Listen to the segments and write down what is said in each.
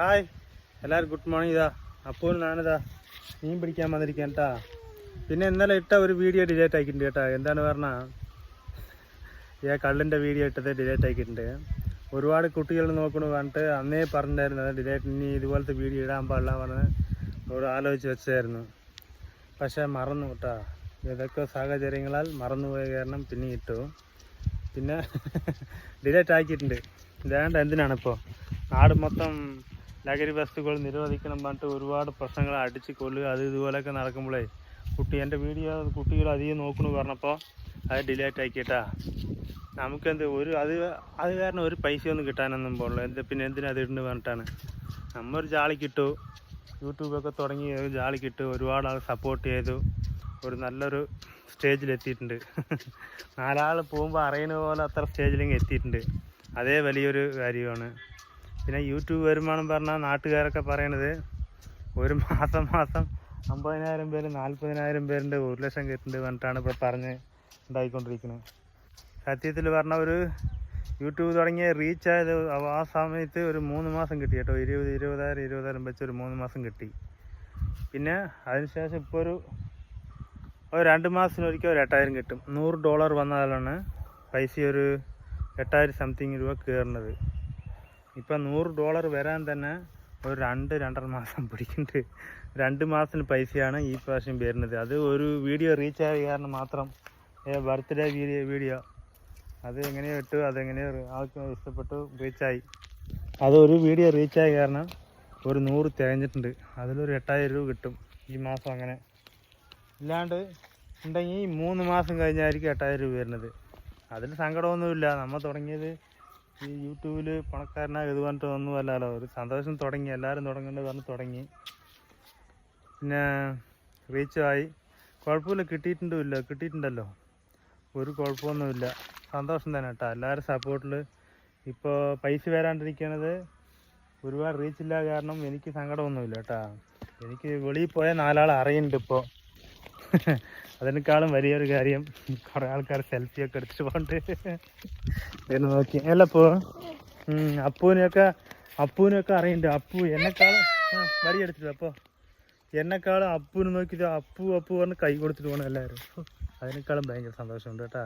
Hi എല്ലാവരും good morning ഇതാ. അപ്പോൾ ഞാനിതാ മീൻ പിടിക്കാൻ വന്നിരിക്കാൻ കേട്ടാ പിന്നെ ഇന്നലെ ഇട്ട ഒരു വീഡിയോ ഡിലേറ്റ് ആക്കിയിട്ടുണ്ട് കേട്ടാ. എന്താണ് പറഞ്ഞാൽ ഈ കള്ളിന്റെ വീഡിയോ ഇട്ടത് ഡിലേറ്റ് ആക്കിയിട്ടുണ്ട്. ഒരുപാട് കുട്ടികൾ നോക്കണു പറഞ്ഞിട്ട് അന്നേ പറഞ്ഞിട്ടുണ്ടായിരുന്നു. ഡിലേറ്റ് ഇനി ഇതുപോലത്തെ വീഡിയോ ഇടാൻ പാടില്ല പറഞ്ഞ് ഒരു ആലോചിച്ച് വെച്ചായിരുന്നു പക്ഷേ മറന്നു കേട്ടാ. ഏതൊക്കെ സാഹചര്യങ്ങളാൽ മറന്നുപോയ കാരണം പിന്നെ ഇട്ടു. പിന്നെ ഡിലേറ്റ് ആക്കിയിട്ടുണ്ട്. ഇതാണ്ട് എന്തിനാണിപ്പോൾ നാട് മൊത്തം ലഹരി വസ്തുക്കൾ നിരോധിക്കണം പറഞ്ഞിട്ട് ഒരുപാട് പ്രശ്നങ്ങൾ അടിച്ച് കൊല്ലുക. അത് ഇതുപോലെയൊക്കെ നടക്കുമ്പോഴേ കുട്ടി എന്റെ വീഡിയോ കുട്ടികൾ അധികം നോക്കണു പറഞ്ഞപ്പോൾ അത് ഡിലേറ്റ് ആക്കിയിട്ടാ നമുക്കെന്ത് ഒരു അത് അത് കാരണം ഒരു പൈസ ഒന്നും കിട്ടാനൊന്നും പോകണില്ല എന്ത് പിന്നെ എന്തിനാ അത് ഇടുന്നു പറഞ്ഞിട്ടാണ്. നമ്മൾ ഒരു ജാളിക്കിട്ടു യൂട്യൂബൊക്കെ തുടങ്ങി ജാളിക്കിട്ടു ഒരുപാട് ആൾ സപ്പോർട്ട് ചെയ്തു. ഒരു നല്ലൊരു സ്റ്റേജിലെത്തിയിട്ടുണ്ട് നാലാൾ പോകുമ്പോൾ അറിയുന്ന പോലെ അത്ര സ്റ്റേജിലെങ്കിൽ എത്തിയിട്ടുണ്ട്. അതേ വലിയൊരു കാര്യമാണ്. പിന്നെ യൂട്യൂബ് വരുമാനം പറഞ്ഞാൽ നാട്ടുകാരൊക്കെ പറയണത് ഒരു മാസം മാസം അമ്പതിനായിരം പേര് നാൽപ്പതിനായിരം പേരുണ്ട് ഒരു ലക്ഷം കിട്ടുന്നുണ്ട് പറഞ്ഞിട്ടാണ് ഇപ്പോൾ പറഞ്ഞ് ഉണ്ടായിക്കൊണ്ടിരിക്കുന്നത് സത്യത്തിൽ പറഞ്ഞ ഒരു യൂട്യൂബ് തുടങ്ങിയ റീച്ച് ആയത് ആ- സമയത്ത് ഒരു മൂന്ന് മാസം കിട്ടി കേട്ടോ. ഇരുപത് ഇരുപതായിരം ഇരുപതായിരം വെച്ച് ഒരു മൂന്ന് മാസം കിട്ടി. പിന്നെ അതിനുശേഷം ഇപ്പോൾ ഒരു ഒരു രണ്ട് മാസത്തിനൊരിക്കൽ ഒരു എട്ടായിരം കിട്ടും. നൂറ് ഡോളർ വന്നാലാണ് പൈസ ഒരു എട്ടായിരം സംതിങ് രൂപ കയറുന്നത് ഇപ്പം നൂറ് ഡോളർ വരാൻ തന്നെ ഒരു രണ്ട് രണ്ടര മാസം പിടിക്കുന്നുണ്ട്. രണ്ട് മാസത്തിന് പൈസയാണ് ഈ പ്രാവശ്യം വരുന്നത്. അത് ഒരു വീഡിയോ റീച്ച് ആയ കാരണം മാത്രം ബർത്ത്ഡേ വീഡിയോ വീഡിയോ അത് എങ്ങനെയോ ഇട്ടു അതെങ്ങനെയോ ആൾക്ക് ഇഷ്ടപ്പെട്ടു റീച്ചായി അത് ഒരു വീഡിയോ റീച്ചായ കാരണം ഒരു നൂറ് തികഞ്ഞിട്ടുണ്ട്. അതിലൊരു എട്ടായിരം രൂപ കിട്ടും ഈ മാസം അങ്ങനെ. ഇല്ലാണ്ട് ഉണ്ടെങ്കിൽ മൂന്ന് മാസം കഴിഞ്ഞായിരിക്കും എട്ടായിരം രൂപ വരുന്നത്. അതിൽ സങ്കടമൊന്നുമില്ല. നമ്മൾ തുടങ്ങിയത് ഈ യൂട്യൂബിൽ പണക്കാരനാ ഇത് പറഞ്ഞിട്ട് ഒന്നുമല്ലല്ലോ ഒരു സന്തോഷം തുടങ്ങി. എല്ലാവരും തുടങ്ങേണ്ടത് പറഞ്ഞ് തുടങ്ങി. പിന്നെ റീച്ചായി കുഴപ്പമില്ല കിട്ടിയിട്ടുണ്ടുമില്ല കിട്ടിയിട്ടുണ്ടല്ലോ. ഒരു കുഴപ്പമൊന്നുമില്ല. സന്തോഷം തന്നെ കേട്ടോ. എല്ലാവരും സപ്പോർട്ടിൽ ഇപ്പോൾ പൈസ വരാണ്ടിരിക്കണത് ഒരുപാട് റീച്ചില്ല കാരണം എനിക്ക് സങ്കടമൊന്നുമില്ല കേട്ടോ. എനിക്ക് വെളിയിൽ പോയ നാലാൾ അറിയുന്നുണ്ട് ഇപ്പോൾ അതിനേക്കാളും വലിയൊരു കാര്യം കുറെ ആൾക്കാർ സെൽഫി ഒക്കെ എടുത്തിട്ട് പോണ്ട് എന്ന് നോക്കി. അല്ല അപ്പോ അപ്പൂനെയൊക്കെ അപ്പൂനെയൊക്കെ അറിയുന്നുണ്ട് അപ്പു എന്നെക്കാളും വരി എടുത്തിട്ട് അപ്പോ. എന്നെക്കാളും അപ്പൂനെ നോക്കിയിട്ട് അപ്പു അപ്പു പറഞ്ഞ് കൈ കൊടുത്തിട്ട് പോകണം എല്ലാവരും. അതിനേക്കാളും ഭയങ്കര സന്തോഷമുണ്ട് കേട്ടാ.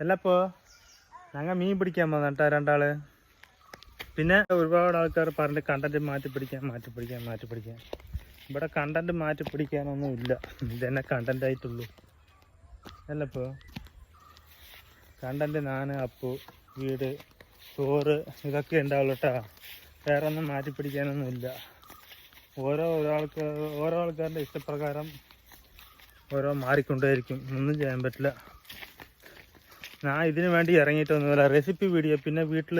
അല്ലപ്പോ ഞങ്ങൾ മീൻ പിടിക്കാൻ പോകുന്ന കേട്ടാ രണ്ടാൾ. പിന്നെ ഒരുപാട് ആൾക്കാർ പറഞ്ഞിട്ട് കണ്ടന്റ് മാറ്റി പിടിക്കാൻ മാറ്റി പിടിക്കാൻ മാറ്റി പിടിക്കാൻ ഇവിടെ കണ്ടന്റ് മാറ്റി പിടിക്കാനൊന്നും ഇല്ല. ഇതന്നെ കണ്ടന്റ് ആയിട്ടുള്ളൂ. അല്ലപ്പോ? കണ്ടന്റ് നാന് അപ്പു വീട് ചോറ് ഇതൊക്കെ ഉണ്ടാവുള്ളൂ കേട്ടോ വേറെ ഒന്നും മാറ്റി പിടിക്കാനൊന്നും ഇല്ല. ഓരോ ഒരാൾക്ക് ഓരോ ആൾക്കാരുടെ ഇഷ്ടപ്രകാരം ഓരോ മാറിക്കൊണ്ടേയിരിക്കും. ഒന്നും ചെയ്യാൻ പറ്റില്ല. ഞാൻ ഇതിനു വേണ്ടി ഇറങ്ങിയിട്ടൊന്നുമില്ല റെസിപ്പി വീഡിയോ പിന്നെ വീട്ടിൽ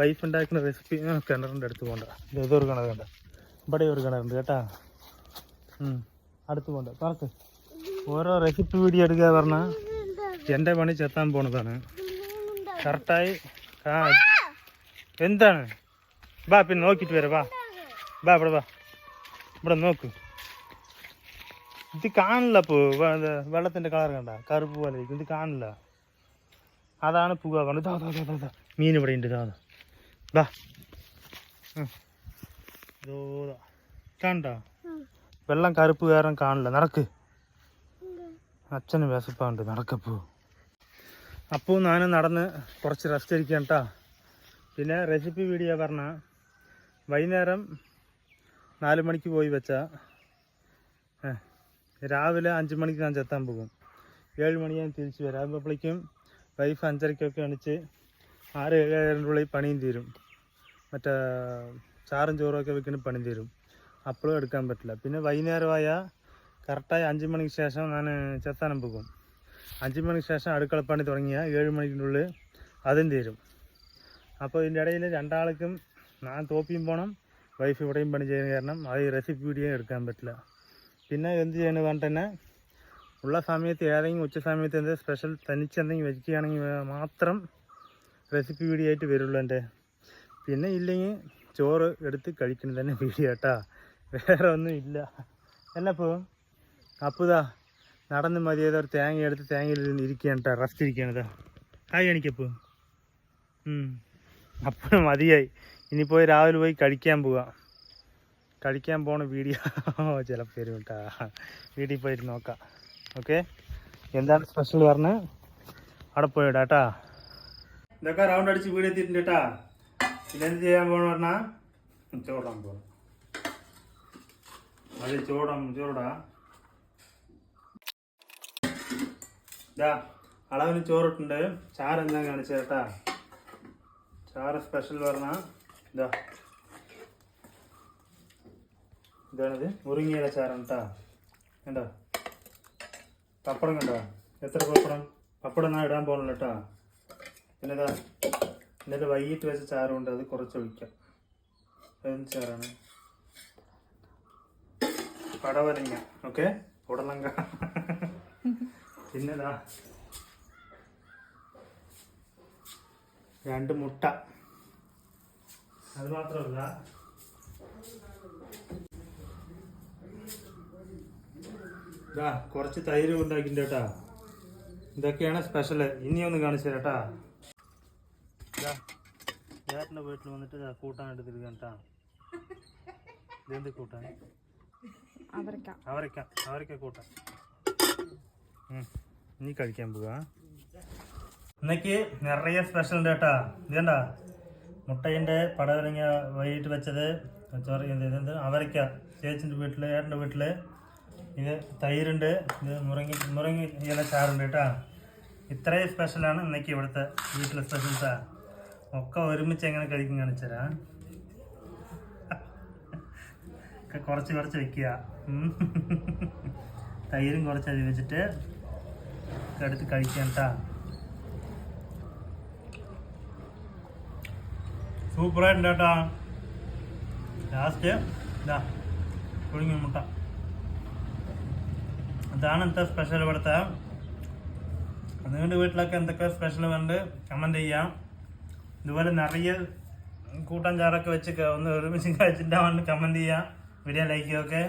വൈഫ് ഉണ്ടാക്കുന്ന റെസിപ്പി കിണറിന്റെ അടുത്ത് പോകണ്ട ഇതൊരു കിണർ ഇവിടെ ഒരു കിണറുണ്ട് കേട്ടാ. അടുത്ത് പോണ്ട. പറക്ക് ഓരോ റെസിപ്പി വീഡിയോ എടുക്കുക പറഞ്ഞാൽ എന്റെ പണി ചെത്താൻ പോണതാണ്. കറക്റ്റായി ആ. എന്താണ്? വാ പിന്നെ നോക്കിയിട്ട് വരാം. വാ. വാ ഇവിടെ വാ. ഇവിടെ നോക്ക്. ഇത് കാണില്ല പൂ. വെള്ളത്തിന്റെ കളർ കണ്ട. കറുപ്പ് പോലെ ഇരിക്കും. ഇത് കാണില്ല. അതാണ് പൂവ കണ്ടത്. മീൻ ഇവിടെ ഉണ്ട്. ദാ ദാ. കണ്ട? വെള്ളം കറുപ്പ് കാരണം കാണില്ല. നടക്ക്. അച്ഛന് വിശപ്പാണ്ട് നടക്കപ്പോ. അപ്പോൾ ഞാൻ നടന്ന് കുറച്ച് റെസ്റ്റ് ഇരിക്കാം കേട്ടാ പിന്നെ റെസിപ്പി വീഡിയോ പറഞ്ഞ വൈകുന്നേരം നാല് മണിക്ക് പോയി വെച്ചാൽ രാവിലെ അഞ്ച് മണിക്ക് ഞാൻ ചെത്താൻ പോകും. ഏഴ് മണി ഞാൻ തിരിച്ച് വരാം. അപ്പോഴേക്കും വൈഫ് അഞ്ചരയ്ക്കൊക്കെ അണിച്ച് ആറ് ഏഴായിരം ഉള്ളിൽ പണിയും തീരും. മറ്റേ ചാറും ചോറും ഒക്കെ വെക്കുന്ന പണി തരും. അപ്പോഴും എടുക്കാൻ പറ്റില്ല. പിന്നെ വൈകുന്നേരമായ കറക്റ്റായി അഞ്ച് മണിക്ക് ശേഷം ഞാൻ ചെത്താനും പോകും. അഞ്ച് മണിക്ക് ശേഷം അടുക്കളപ്പണി തുടങ്ങിയ ഏഴ് മണിക്കുള്ളിൽ അതും തീരും. അപ്പോൾ ഇതിന്റെ ഇടയിൽ രണ്ടാൾക്കും ഞാൻ തോപ്പിയും പോകണം വൈഫ് ഇവിടെയും പണി ചെയ്യുന്ന കാരണം അത് റെസിപ്പി വീഡിയോ എടുക്കാൻ പറ്റില്ല. പിന്നെ എന്ത് ചെയ്യണമെന്ന് പറഞ്ഞിട്ട് തന്നെ ഉള്ള സമയത്ത് ഏതെങ്കിലും ഉച്ച സമയത്ത് എന്തെങ്കിലും സ്പെഷ്യൽ തനിച്ച് എന്തെങ്കിലും വെക്കുകയാണെങ്കിൽ മാത്രം റെസിപ്പി വീഡിയോ ആയിട്ട് വരുള്ളൂ എന്റെ. പിന്നെ ഇല്ലെങ്കിൽ ചോറ് എടുത്ത് കഴിക്കുന്നത് തന്നെ വീഡിയോ കേട്ടാ. വേറെ ഒന്നും ഇല്ല. എന്നപ്പോ? അപ്പുതാ നടന്ന് മതിയായത് ഒരു തേങ്ങ എടുത്ത് തേങ്ങയിൽ ഇരിക്കുകയാണ് കേട്ടോ. റെസ്റ്റ് ഇരിക്കുകയാണിതാ ഹായ് എനിക്കപ്പോൾ അപ്പോൾ മതിയായി. ഇനി പോയി രാവിലെ പോയി കഴിക്കാൻ പോവാം. കഴിക്കാൻ പോണ വീഡിയോ ചിലപ്പോൾ വരും കേട്ടാ. വീട്ടിൽ പോയിട്ട് നോക്കാം. ഓക്കെ എന്താണ് സ്പെഷ്യൽ പറഞ്ഞ്? അവിടെ പോയിടാ കേട്ടാ. ഇതൊക്കെ റൗണ്ട് അടിച്ച് വീട് എത്തിയിട്ടുണ്ട് കേട്ടാ. എന്ത് ചെയ്യാൻ പോകണം പറഞ്ഞാ? ചോടാൻ പോകണം അത് ചോടം ചോടാ. ഇതാ അളവിന് ചോറിട്ടുണ്ട്. ചാറ് എന്താ കാണിച്ചു കേട്ടാ ചാറ് സ്പെഷ്യൽ പറഞ്ഞ ഇതാ. ഇതാണിത്. മുരിങ്ങയില ചാറാണ് കേട്ടാ കണ്ടോ? പപ്പടം കണ്ടോ? എത്ര പപ്പടം? പപ്പടം ഞാൻ ഇടാൻ പോകണല്ലോ കേട്ടാ പിന്നെ ഇതാ ഇന്നലെ വൈകിട്ട് വെച്ച ചാറുണ്ട് അത് കുറച്ച് ഒഴിക്കാം. അതെന്ത് ചാറാണ്? പടവലങ്ങ ഓക്കെ? ഉടലങ്ക. പിന്നെതാ രണ്ട് മുട്ട. അത് മാത്രമല്ല ഇതാ കുറച്ച് തൈര് ഉണ്ടാക്കിണ്ട് കേട്ടാ. ഇതൊക്കെയാണ് സ്പെഷ്യൽ ഇനി ഒന്ന് കാണിച്ചു തരാട്ടാ ചേട്ടന്റെ വീട്ടിൽ വന്നിട്ട് ഇതാ കൂട്ടാൻ എടുത്തിരിക്കുക കേട്ടാ. ഇതെന്ത് കൂട്ടാൻ? അവരക്ക. അവരക്ക അവരക്ക കൂട്ടാൻ. ഇനി കഴിക്കാൻ പോവാ. ഇന്നേക്ക് നിറയെ സ്പെഷ്യൽ ഉണ്ട് കേട്ടാ. ഇതേണ്ട മുട്ടയിന്റെ പടവലങ്ങ വൈകിട്ട് വെച്ചത് സോറി ഇതെന്ത് അവരക്ക. ചേച്ചിന്റെ വീട്ടിൽ ഏട്ടന്റെ വീട്ടിൽ ഇത് തൈരുണ്ട് ഇത് മുറങ്ങി മുറങ്ങി ഇല ചാറുണ്ട് കേട്ടാ. ഇത്രയും സ്പെഷ്യലാണ് ഇന്നേക്ക് ഇവിടുത്തെ വീട്ടിലെ സ്പെഷ്യൽസാ ഒക്കെ ഒരുമിച്ച് എങ്ങനെ കഴിക്കും കാണിച്ചരാ കുറച്ച് കുറച്ച് വെക്കുക. തൈരും കുറച്ച് അതി വെച്ചിട്ട് എടുത്ത് കഴിക്കാം കേട്ടാ. സൂപ്പറായിട്ടുണ്ട് കേട്ടാ. ലാസ്റ്റ് ഇതാ പുഴുങ്ങി മുട്ട. അതാണ് എന്താ സ്പെഷ്യൽ ഇവിടുത്തെ. നിങ്ങളുടെ വീട്ടിലൊക്കെ എന്തൊക്കെ സ്പെഷ്യൽ വേണ്ട കമന്റ് ചെയ്യാം. ഇതുപോലെ നിറയെ കൂട്ടം ചാറൊക്കെ വെച്ച് ഒന്ന് ഒരുമിച്ച് കഴിച്ചിട്ടാണ് കമന്റ് ചെയ്യുക വീഡിയോ ലൈക്ക് ചെയ്യൊക്കെ